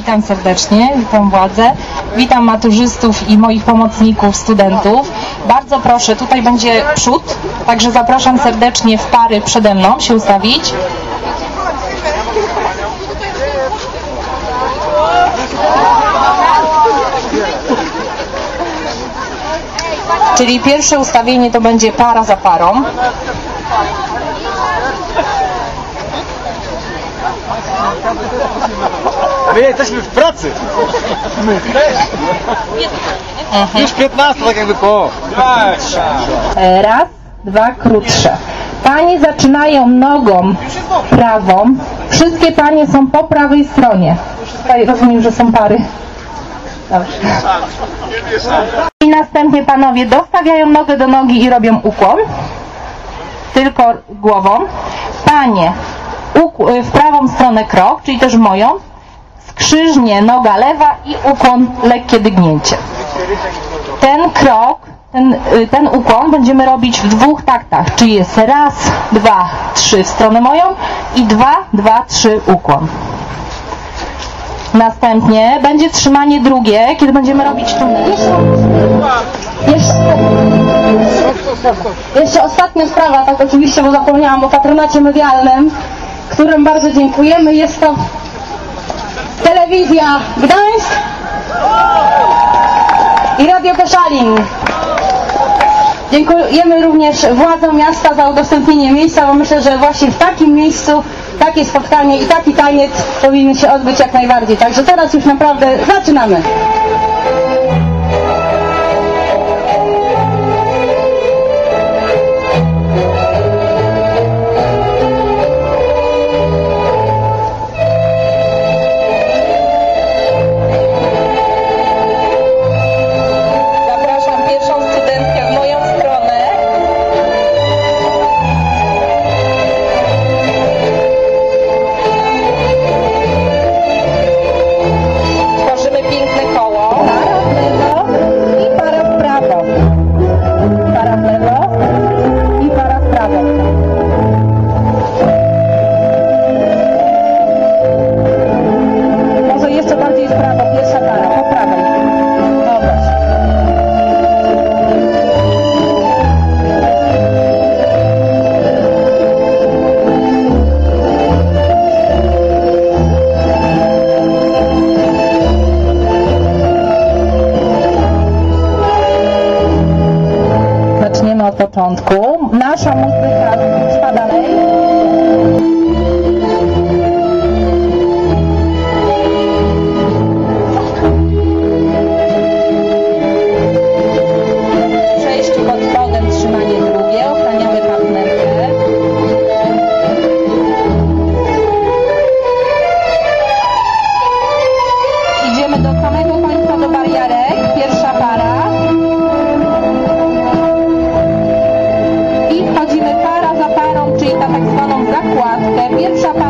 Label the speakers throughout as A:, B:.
A: Witam serdecznie, witam władzę, witam maturzystów i moich pomocników, studentów. Bardzo proszę, tutaj będzie przód, także zapraszam serdecznie w pary przede mną się ustawić. Czyli pierwsze ustawienie to będzie para za parą.
B: My jesteśmy w pracy. My też. Już 15, tak jakby po.
A: E, Raz, dwa, krótsze. Panie zaczynają nogą prawą. Wszystkie panie są po prawej stronie. Tutaj rozumiem, że są pary. Dobrze. I następnie panowie dostawiają nogę do nogi i robią ukłon. Tylko głową. Panie w prawą stronę krok, czyli też moją. Skrzyżnie noga lewa i ukłon lekkie dygnięcie. Ten krok, ten, y, ten ukłon będziemy robić w dwóch taktach, czyli jest raz, dwa, trzy w stronę moją i dwa, dwa, trzy ukłon. Następnie będzie trzymanie drugie, kiedy będziemy robić tunel. Jeszcze, jeszcze ostatnia sprawa, tak oczywiście, bo zapomniałam o patronacie medialnym, którym bardzo dziękujemy. Jest to telewizja Gdańsk i Radio Koszalin. Dziękujemy również władzom miasta za udostępnienie miejsca, bo myślę, że właśnie w takim miejscu takie spotkanie i taki taniec powinien się odbyć jak najbardziej. Także teraz już naprawdę zaczynamy. Tanto zwaną zakładkę. Pierwsza para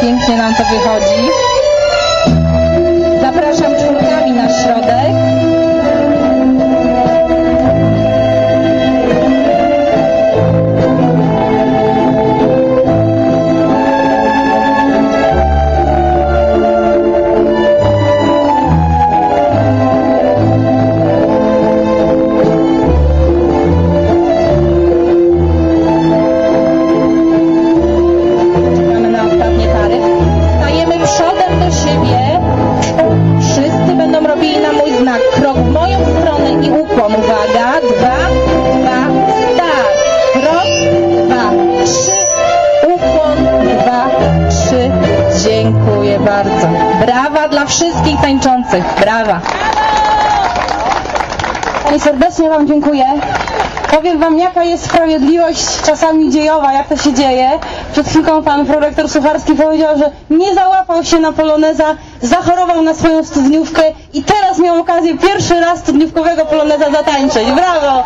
A: Pięknie nam to wychodzi. Dla wszystkich tańczących. Brawa.
C: Pani serdecznie Wam dziękuję. Powiem Wam, jaka jest sprawiedliwość czasami dziejowa, jak to się dzieje. Przed chwilką Pan prorektor Sucharski powiedział, że nie załapał się na poloneza, zachorował na swoją studniówkę i teraz miał okazję pierwszy raz studniówkowego poloneza zatańczyć. Brawo!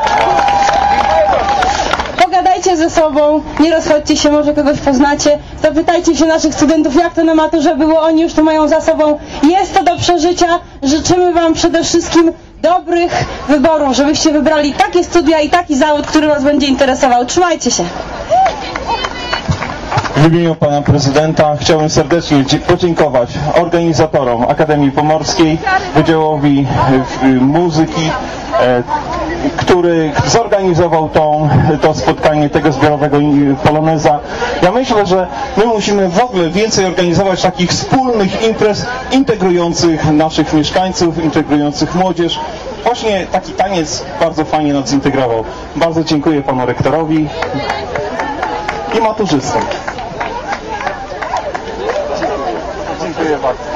C: Ze sobą, nie rozchodźcie się, może kogoś poznacie. Zapytajcie się naszych studentów, jak to na maturze było, oni już to mają za sobą. Jest to do przeżycia. Życzymy Wam przede wszystkim dobrych wyborów, żebyście wybrali takie studia i taki zawód, który Was będzie interesował. Trzymajcie się.
D: W imieniu pana prezydenta chciałbym serdecznie podziękować organizatorom Akademii Pomorskiej, Wydziałowi Muzyki, e, który zorganizował tą, to spotkanie tego zbiorowego poloneza. Ja myślę, że my musimy w ogóle więcej organizować takich wspólnych imprez integrujących naszych mieszkańców, integrujących młodzież. Właśnie taki taniec bardzo fajnie nas zintegrował. Bardzo dziękuję panu rektorowi i maturzystom. Dziękuję bardzo.